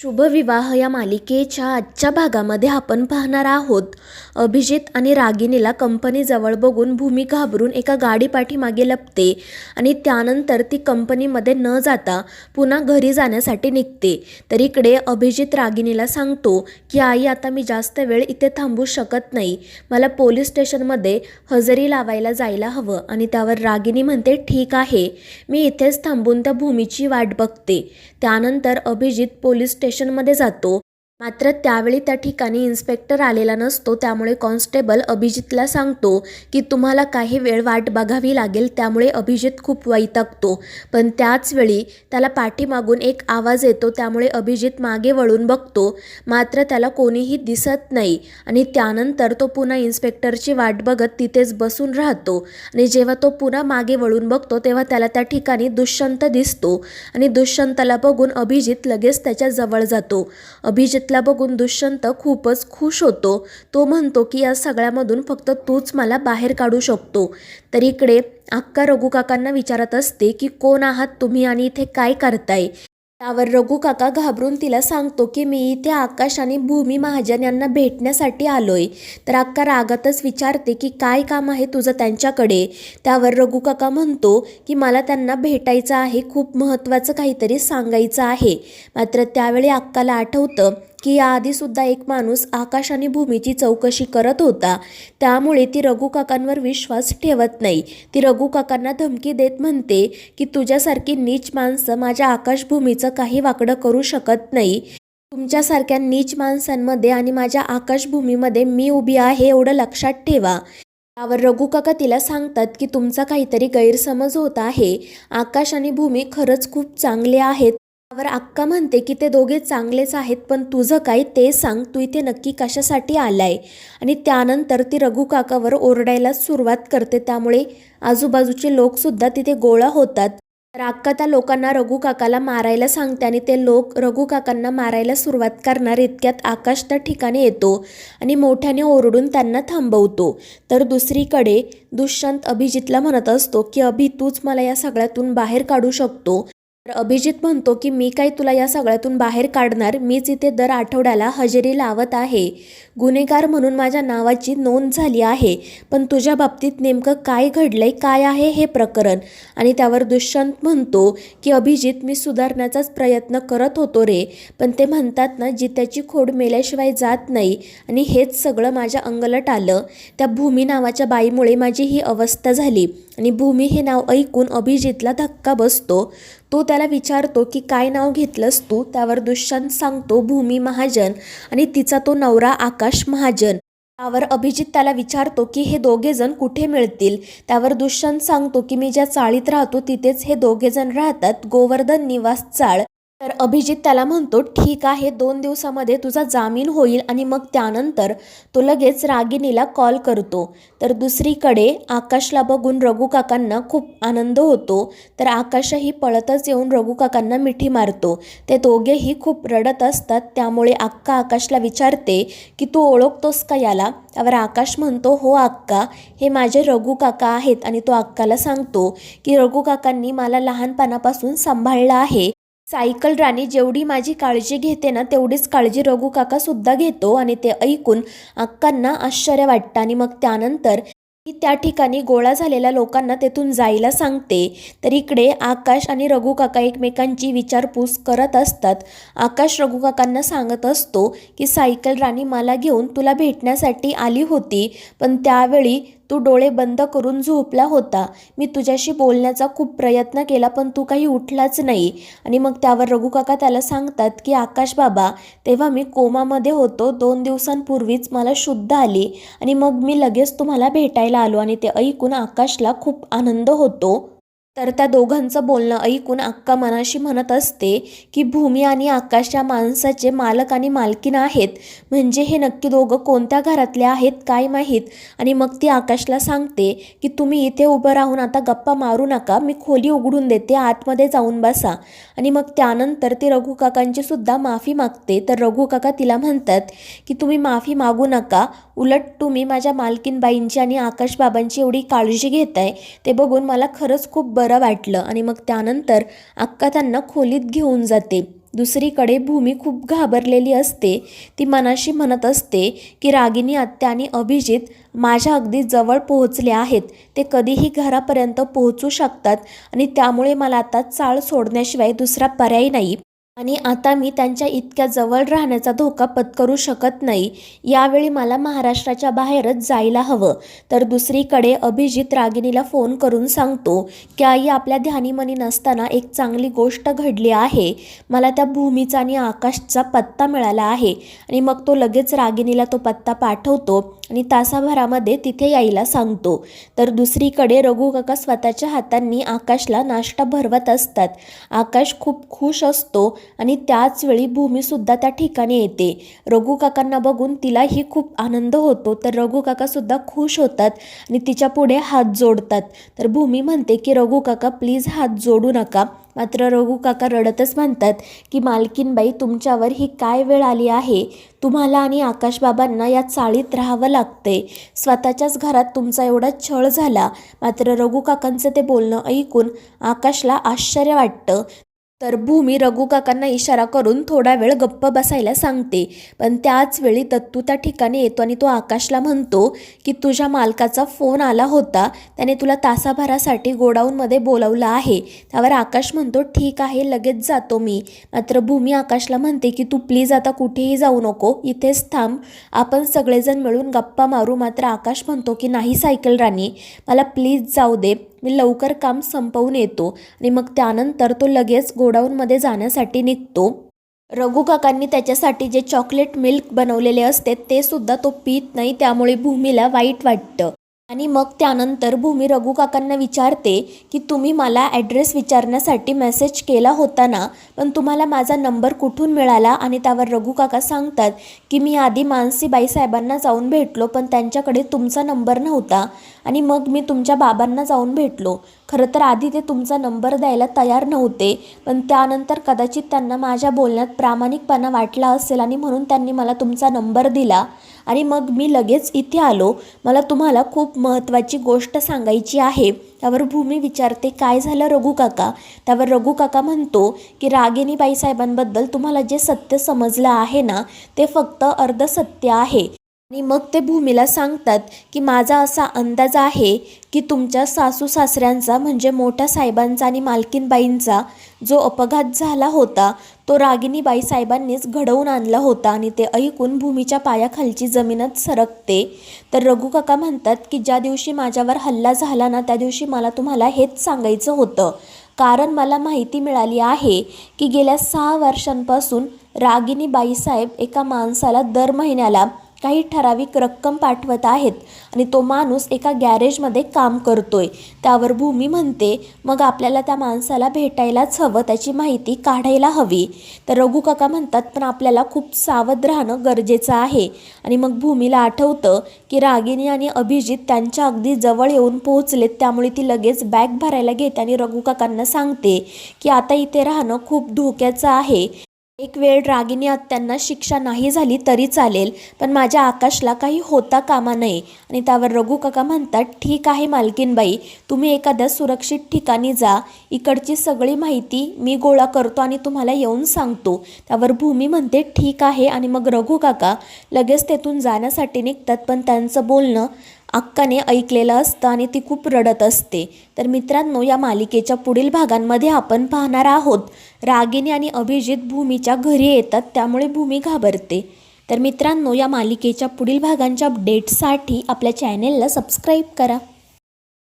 शुभविवाह या मालिकेच्या आजच्या भागामध्ये आपण पाहणार आहोत. अभिजित आणि रागिनीला कंपनीजवळ बघून भूमी घाबरून एका गाडी पाठीमागे लपते आणि त्यानंतर ती कंपनीमध्ये न जाता पुन्हा घरी जाण्यासाठी निघते. तर इकडे अभिजित रागिनीला सांगतो की आई आता मी जास्त वेळ इथे थांबू शकत नाही. मला पोलीस स्टेशनमध्ये हजेरी लावायला जायला हवं आणि त्यावर रागिनी म्हणते ठीक आहे. मी इथेच थांबून त्या भूमीची वाट बघते. त्यानंतर अभिजित पोलीस स्टेशनमध्ये जातो. मात्र त्यावेळी त्या ठिकाणी इन्स्पेक्टर आलेला नसतो त्यामुळे कॉन्स्टेबल अभिजितला सांगतो की तुम्हाला काही वेळ वाट बघावी लागेल त्यामुळे अभिजित खूप वैतागतो. पण त्याच वेळी त्याला पाठीमागून एक आवाज येतो त्यामुळे अभिजित मागे वळून बघतो. मात्र त्याला कोणीही दिसत नाही आणि त्यानंतर तो पुन्हा इन्स्पेक्टरची वाट बघत तिथेच बसून राहतो. आणि जेव्हा तो पुन्हा मागे वळून बघतो तेव्हा त्याला त्या ठिकाणी दुष्यंत दिसतो. आणि दुष्यंतला बघून अभिजित लगेच त्याच्याजवळ जातो. अभिजितला बघून दुष्यंत खूपच खुश होतो. तो म्हणतो की या सगळ्यामधून फक्त तूच मला बाहेर काढू शकतो. तर इकडे अक्का रघु काकांना विचारत असते की कोण आहात तुम्ही आणि इथे काय करताय? त्यावर रघु काका घाबरून तिला सांगतो की मी इथे आकाश आणि भूमी महाजन यांना भेटण्यासाठी आलोय. तर अक्का रागातच विचारते की काय काम आहे तुझं त्यांच्याकडे? त्यावर रघु काका म्हणतो की मला त्यांना भेटायचं आहे खूप महत्त्वाचं काहीतरी सांगायचं आहे. मात्र त्यावेळी अक्काला आठवतं की याआधीसुद्धा एक माणूस आकाश आणि भूमीची चौकशी करत होता. त्यामुळे ती रघु काकांवर विश्वास ठेवत नाही. ती रघु काकांना धमकी देत म्हणते की तुझ्यासारखी नीच माणसं माझ्या आकाशभूमीचं काही वाकडं करू शकत नाही. तुमच्यासारख्या नीच माणसांमध्ये आणि माझ्या आकाशभूमीमध्ये मी उभी आहे एवढं लक्षात ठेवा. त्यावर रघु काका तिला सांगतात की तुमचा काहीतरी गैरसमज होत आहे. आकाश आणि भूमी खरंच खूप चांगले आहेत. त्यावर अक्का म्हणते की ते दोघे चांगलेच आहेत पण तुझं काय ते सांग तू इथे नक्की कशासाठी आलाय? आणि त्यानंतर ती रघु काकावर ओरडायला सुरुवात करते. त्यामुळे आजूबाजूचे लोकसुद्धा तिथे गोळा होतात. तर अक्का त्या लोकांना रघु काकाला मारायला सांगते आणि ते लोक रघु काकांना मारायला सुरुवात करणार इतक्यात आकाश त्या ठिकाणी येतो आणि मोठ्याने ओरडून त्यांना थांबवतो. तर दुसरीकडे दुष्यंत अभिजितला म्हणत असतो की अभि तूच मला या सगळ्यातून बाहेर काढू शकतो. तर अभिजित म्हणतो की मी काय तुला या सगळ्यातून बाहेर काढणार. मीच इथे दर आठवड्याला हजेरी लावत आहे. गुन्हेगार म्हणून माझ्या नावाची नोंद झाली आहे. पण तुझ्या बाबतीत नेमकं काय घडलंय काय आहे हे प्रकरण? आणि त्यावर दुष्यंत म्हणतो की अभिजित मी सुधारण्याचाच प्रयत्न करत होतो रे. पण ते म्हणतात ना जित्याची खोड मेल्याशिवाय जात नाही. आणि हेच सगळं माझ्या अंगलट आलं. त्या भूमी नावाच्या बाईमुळे माझी ही अवस्था झाली. आणि भूमी हे नाव ऐकून अभिजितला धक्का बसतो. तो त्याला विचारतो की काय नाव घेतलंस तू? त्यावर दुष्यंत सांगतो भूमी महाजन. आणि तिचा तो नवरा आकाश महाजन. त्यावर अभिजित त्याला विचारतो की हे दोघेजण कुठे मिळतील? त्यावर दुष्यंत सांगतो की मी ज्या चाळीत राहतो तिथेच हे दोघेजण राहतात. गोवर्धन निवास चाळ. तर अभिजित त्याला म्हणतो ठीक आहे दोन दिवसामध्ये तुझा जामीन होईल आणि मग त्यानंतर तो लगेच रागिनीला कॉल करतो. तर दुसरीकडे आकाशला बघून रघू काकांना खूप आनंद होतो. तर आकाशही पळतच येऊन रघू काकांना मिठी मारतो. ते दोघेही खूप रडत असतात. त्यामुळे अक्का आकाशला विचारते की तू ओळखतोस का याला? त्यावर आकाश म्हणतो हो अक्का हे माझे रघू काका आहेत. आणि तो अक्काला सांगतो की रघू काकांनी मला लहानपणापासून सांभाळलं आहे. सायकल राणी जेवढी माझी काळजी घेते ना तेवढीच काळजी रघु काका सुद्धा घेतो आणि ते ऐकून अक्कांना आश्चर्य वाटतं. आणि मग त्यानंतर ती त्या ठिकाणी गोळा झालेल्या लोकांना तेथून जायला सांगते. तर इकडे आकाश आणि रघु काका एकमेकांची विचारपूस करत असतात. आकाश रघु काकांना सांगत असतो की सायकल राणी मला घेऊन तुला भेटण्यासाठी आली होती पण त्यावेळी तू डोळे बंद करून झोपला होता. मी तुझ्याशी बोलण्याचा खूप प्रयत्न केला पण तू काही उठलाच नाही. आणि मग त्यावर रघु काका त्याला सांगतात की आकाश बाबा तेव्हा मी कोमामध्ये होतो. दोन दिवसांपूर्वीच मला शुद्ध आली. आणि मग मी लगेच तुम्हाला भेटायला आलो आणि ते ऐकून आकाशला खूप आनंद होतो. तर त्या दोघांचं बोलणं ऐकून अक्का मनाशी म्हणत असते की भूमी आणि आकाश या माणसाचे मालक आणि मालकीण आहेत. म्हणजे हे नक्की दोघं कोणत्या घरातले आहेत काय माहीत? आणि मग ती आकाशला सांगते की तुम्ही इथे उभं राहून आता गप्पा मारू नका. मी खोली उघडून देते. आतमध्ये जाऊन बसा. आणि मग त्यानंतर ती रघुकाकांची सुद्धा माफी मागते. तर रघुकाका तिला म्हणतात की तुम्ही माफी मागू नका. उलट तुम्ही माझ्या मालकीनबाईंची आणि आकाशबाबांची एवढी काळजी घेताय. ते बघून मला खरंच खूप बरं वाटलं आणि मग त्यानंतर अक्का त्यांना खोलीत घेऊन जाते. दुसरीकडे भूमी खूप घाबरलेली असते. ती मनाशी म्हणत असते की रागिनी आत्या आणि अभिजित माझ्या अगदी जवळ पोहोचले आहेत. ते कधीही घरापर्यंत पोहोचू शकतात आणि त्यामुळे मला आता चाळ सोडण्याशिवाय दुसरा पर्याय नाही. आणि आता मी त्यांच्या इतक्या जवळ राहण्याचा धोका पत्करू शकत नाही. यावेळी मला महाराष्ट्राच्या बाहेरच जायला हवं. तर दुसरीकडे अभिजित रागिनीला फोन करून सांगतो की आई आपल्या ध्यानीमनी नसताना एक चांगली गोष्ट घडली आहे. मला त्या भूमीचा आणि आकाशचा पत्ता मिळाला आहे. आणि मग तो लगेच रागिनीला तो पत्ता पाठवतो आणि तासाभरामध्ये तिथे यायला सांगतो. तर दुसरीकडे रघु काका स्वतःच्या हातांनी आकाशला नाश्ता भरवत असतात. आकाश खूप खुश असतो आणि त्याच वेळी भूमीसुद्धा त्या ठिकाणी येते. रघू काकांना बघून तिलाही खूप आनंद होतो. तर रघु काकासुद्धा खुश होतात आणि तिच्या पुढे हात जोडतात. तर भूमी म्हणते की रघू काका प्लीज हात जोडू नका. मात्र रघू काका रडतच म्हणतात की मालकीनबाई तुमच्यावर ही काय वेळ आली आहे? तुम्हाला आणि आकाशबाबांना या चाळीत राहावं लागते स्वतःच्याच घरात तुमचा एवढा छळ झाला. मात्र रघू काकांचं ते बोलणं ऐकून आकाशला आश्चर्य वाटतं. तर भूमी रघुकाकांना इशारा करून थोडा वेळ गप्प बसायला सांगते. पण त्याच वेळी दत्तू त्या ठिकाणी येतो आणि तो आकाशला म्हणतो की तुझ्या मालकाचा फोन आला होता. त्याने तुला तासाभरासाठी गोडाऊनमध्ये बोलवलं आहे. त्यावर आकाश म्हणतो ठीक आहे लगेच जातो मी. मात्र भूमी आकाशला म्हणते की तू प्लीज आता कुठेही जाऊ नको. इथेच थांब. आपण सगळेजण मिळून गप्पा मारू. मात्र आकाश म्हणतो की नाही सायकल राणी. मला प्लीज जाऊ दे. मी लवकर काम संपवून येतो आणि मग त्यानंतर तो लगेच गोडाऊनमध्ये जाण्यासाठी निघतो. रघु काकांनी त्याच्यासाठी जे चॉकलेट मिल्क बनवलेले असते ते सुद्धा तो पित नाही त्यामुळे भूमीला वाईट वाटतं. आणि मग त्यानंतर भूमी रघु काकांना विचारते की तुम्ही मला ॲड्रेस विचारण्यासाठी मेसेज केला होता ना? पण तुम्हाला माझा नंबर कुठून मिळाला? आणि त्यावर रघु काका सांगतात की मी आधी मानसी बाईसाहेबांना जाऊन भेटलो पण त्यांच्याकडे तुमचा नंबर नव्हता. आणि मग मी तुमच्या बाबांना जाऊन भेटलो. खरं तर आधी ते तुमचा नंबर द्यायला तयार नव्हते पण त्यानंतर कदाचित त्यांना माझ्या बोलण्यात प्रामाणिकपणा वाटला असेल आणि म्हणून त्यांनी मला तुमचा नंबर दिला. आणि मग मी लगेच इथे आलो. मला तुम्हाला खूप महत्त्वाची गोष्ट सांगायची आहे. त्यावर भूमी विचारते काय झालं रघु काका? त्यावर रघु काका म्हणतो की रागिनी बाईसाहेबांबद्दल तुम्हाला जे सत्य समजलं आहे ना ते फक्त अर्ध सत्य आहे. आणि मग ते भूमीला सांगतात की माझा असा अंदाज आहे की तुमच्या सासू सासऱ्यांचा म्हणजे मोठ्या साहेबांचा आणि मालकीनबाईंचा जो अपघात झाला होता तो रागिणीबाई साहेबांनीच घडवून आणला होता आणि ते ऐकून भूमीच्या पायाखालची जमीनच सरकते. तर रघुकाका म्हणतात की ज्या दिवशी माझ्यावर हल्ला झाला ना त्या दिवशी मला तुम्हाला हेच सांगायचं होतं. कारण मला माहिती मिळाली आहे की गेल्या सहा वर्षांपासून रागिणीबाई साहेब एका माणसाला दर महिन्याला काही ठराविक रक्कम पाठवत आहेत आणि तो माणूस एका गॅरेजमध्ये काम करतोय. त्यावर भूमी म्हणते मग आपल्याला त्या माणसाला भेटायलाच हवं त्याची माहिती काढायला हवी. तर रघु काका म्हणतात पण आपल्याला खूप सावध राहणं गरजेचं आहे. आणि मग भूमीला आठवतं की रागिनी आणि अभिजित त्यांच्या अगदी जवळ येऊन पोहोचलेत. त्यामुळे ती लगेच बॅग भरायला घेते आणि रघु काकांना सांगते की आता इथे राहणं खूप धोक्याचं आहे. एक वेळ रागिनी आत्यांना शिक्षा नाही झाली तरी चालेल पण माझ्या आकाशला काही होता कामा नये. आणि त्यावर रघु काका म्हणतात ठीक आहे मालकीनबाई तुम्ही एखाद्या सुरक्षित ठिकाणी जा. इकडची सगळी माहिती मी गोळा करतो आणि तुम्हाला येऊन सांगतो. त्यावर भूमी म्हणते ठीक आहे. आणि मग रघु काका लगेच तेथून जाण्यासाठी निघतात पण त्यांचं बोलणं अक्काने ऐकलेलं असतं आणि ती खूप रडत असते. तर मित्रांनो या मालिकेच्या पुढील भागांमध्ये आपण पाहणार आहोत. रागिनी आणि अभिजित भूमीच्या घरी येतात त्यामुळे भूमी घाबरते. तर मित्रांनो या मालिकेच्या पुढील भागांच्या अपडेट्ससाठी आपल्या चॅनेलला सबस्क्राईब करा.